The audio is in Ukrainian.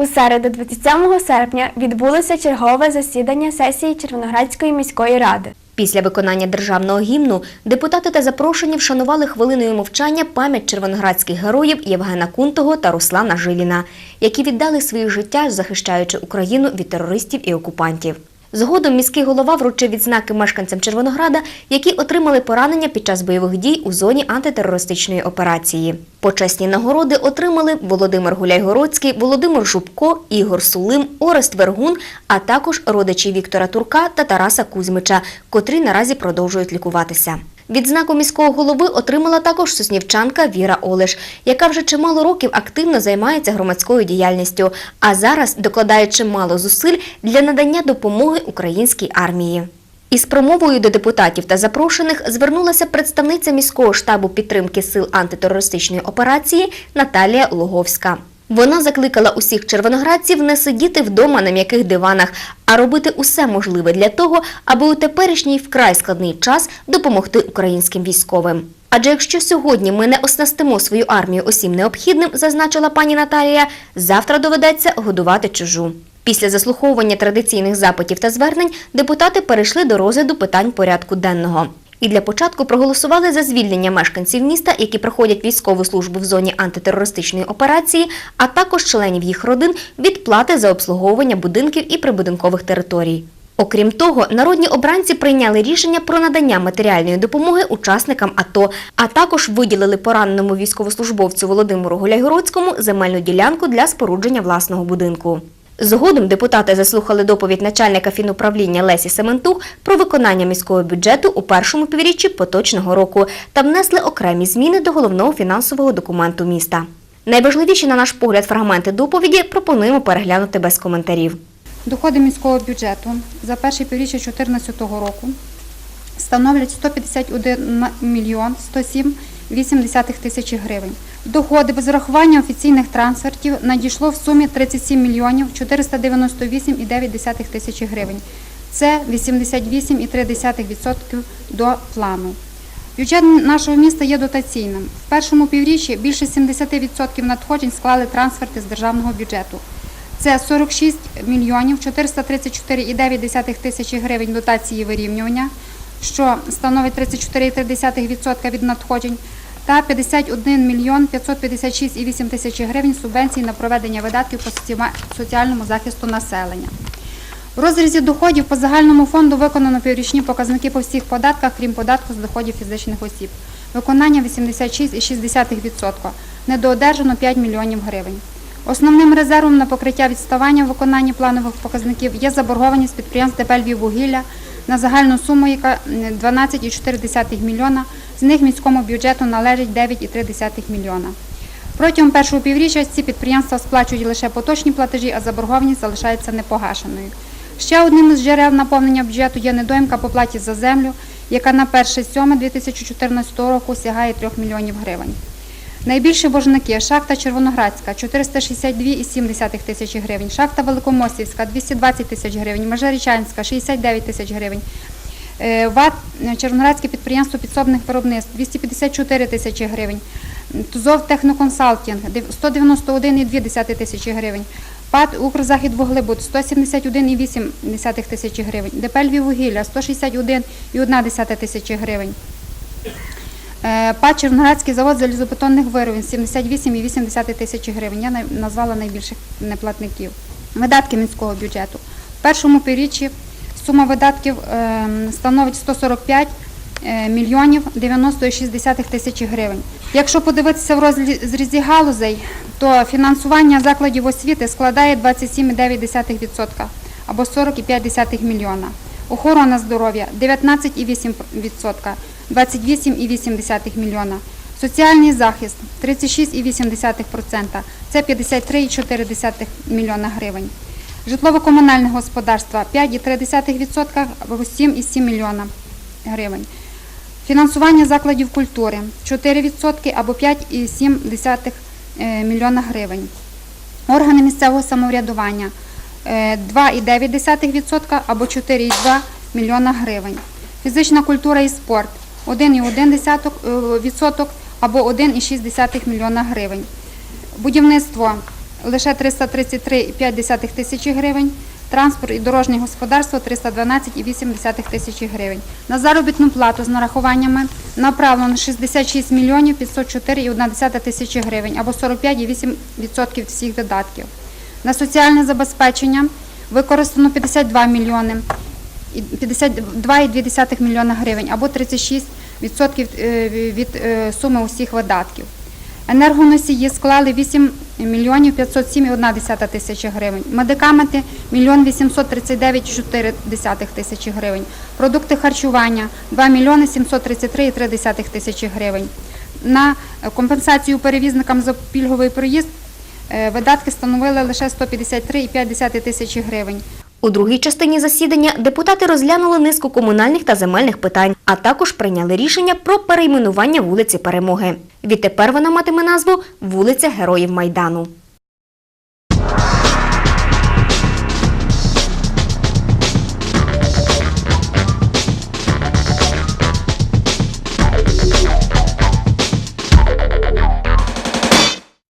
У середу, 27 серпня, відбулося чергове засідання сесії Червоноградської міської ради. Після виконання державного гімну депутати та запрошені вшанували хвилиною мовчання пам'ять червоноградських героїв Євгена Кунтого та Руслана Жиліна, які віддали своє життя, захищаючи Україну від терористів і окупантів. Згодом міський голова вручив відзнаки мешканцям Червонограда, які отримали поранення під час бойових дій у зоні антитерористичної операції. Почесні нагороди отримали Володимир Гуляйгородський, Володимир Жубко, Ігор Сулим, Орест Вергун, а також родичі Віктора Турка та Тараса Кузьмича, котрі наразі продовжують лікуватися. Відзнаку міського голови отримала також соснівчанка Віра Олеш, яка вже чимало років активно займається громадською діяльністю, а зараз докладає чимало зусиль для надання допомоги українській армії. Із промовою до депутатів та запрошених звернулася представниця міського штабу підтримки сил антитерористичної операції Наталія Логовська. Вона закликала усіх червоноградців не сидіти вдома на м'яких диванах, а робити усе можливе для того, аби у теперішній вкрай складний час допомогти українським військовим. Адже якщо сьогодні ми не оснастимо свою армію усім необхідним, зазначила пані Наталія, завтра доведеться годувати чужу. Після заслуховування традиційних запитів та звернень депутати перейшли до розгляду питань порядку денного. І для початку проголосували за звільнення мешканців міста, які проходять військову службу в зоні антитерористичної операції, а також членів їх родин від плати за обслуговування будинків і прибудинкових територій. Окрім того, народні обранці прийняли рішення про надання матеріальної допомоги учасникам АТО, а також виділили пораненому військовослужбовцю Володимиру Гуляйгородському земельну ділянку для спорудження власного будинку. Згодом депутати заслухали доповідь начальника фінуправління Лесі Сементух про виконання міського бюджету у першому півріччі поточного року та внесли окремі зміни до головного фінансового документу міста. Найважливіші, на наш погляд, фрагменти доповіді пропонуємо переглянути без коментарів. Доходи міського бюджету за перше півріччя 2014 року становлять 151 мільйон 107,8 тисячі гривень. Доходи без врахування офіційних трансфертів надійшло в сумі 37 мільйонів 498,9 тисячі гривень. Це 88,3% до плану. Бюджет нашого міста є дотаційним. В першому півріччі більше 70% надходжень склали трансферти з державного бюджету. Це 46 мільйонів 434,9 тисячі гривень дотації вирівнювання, що становить 34,3% від надходжень, та 51 мільйон 556,8 тисячі гривень субвенцій на проведення видатків по соціальному захисту населення. В розрізі доходів по загальному фонду виконано піврічні показники по всіх податках, крім податку з доходів фізичних осіб. Виконання 86,6%. Недоодержано 5 мільйонів гривень. Основним резервом на покриття відставання в виконанні планових показників є заборгованість підприємств ДП «Львіввугілля» на загальну суму, яка м, 12,4 мільйона. З них міському бюджету належить 9,3 мільйона. Протягом першого півріччя ці підприємства сплачують лише поточні платежі, а заборгованість залишається непогашеною. Ще одним із джерел наповнення бюджету є недоїмка по платі за землю, яка на 1.7.2014 року сягає 3 мільйонів гривень. Найбільші боржники – шахта Червоноградська – 462,7 тисячі гривень, шахта Великомостівська – 220 тисяч гривень, Межарічанська – 69 тисяч гривень, Е, ВАТ е, Червоноградське підприємство підсобних виробництв 254 тисячі гривень, ТУЗОВ Техноконсалтінг 191,2 тисячі гривень, ПАД Укрзахід Вуглебуд 171,8 тисячі гривень, ДП Львіввугілля 161,1 тисячі гривень. Е, ПАД Червоноградський завод залізобетонних виробів 78,8 тисячі гривень. Я назвала найбільших неплатників. Видатки міського бюджету. В першому півріччі сума видатків ем, становить 145 е, мільйонів 90,6 тисячі гривень. Якщо подивитися в розрізі галузей, то фінансування закладів освіти складає 27,9% або 40,5 мільйона. Охорона здоров'я 19,8%, 28,8 мільйона. Соціальний захист 36,8%, це 53,4 мільйона гривень. Житлово-комунальне господарство 5,3% або 7,7 мільйона гривень. Фінансування закладів культури 4% або 5,7 е, мільйона гривень. Органи місцевого самоврядування е, 2,9% або 4,2 мільйона гривень. Фізична культура і спорт 1,1% е, або 1,6 мільйона гривень. Будівництво лише 333,5 тисячі гривень, транспорт і дорожнє господарство 312,8 тисячі гривень. На заробітну плату з нарахуваннями направлено 66 мільйонів 504,1 тисячі гривень або 45,8% всіх видатків. На соціальне забезпечення використано 52 мільйони і 52,2 мільйона гривень або 36% е, від е, суми усіх видатків. Енергоносії склали 8 мільйонів 507,1 тисячі гривень. Медикаменти – 1 839,4 тисячі гривень. Продукти харчування – 2 мільйони 733,3 тисячі гривень. На компенсацію перевізникам за пільговий проїзд е, видатки становили лише 153,5 тисячі гривень. У другій частині засідання депутати розглянули низку комунальних та земельних питань, а також прийняли рішення про перейменування вулиці Перемоги. Відтепер вона матиме назву вулиця Героїв Майдану.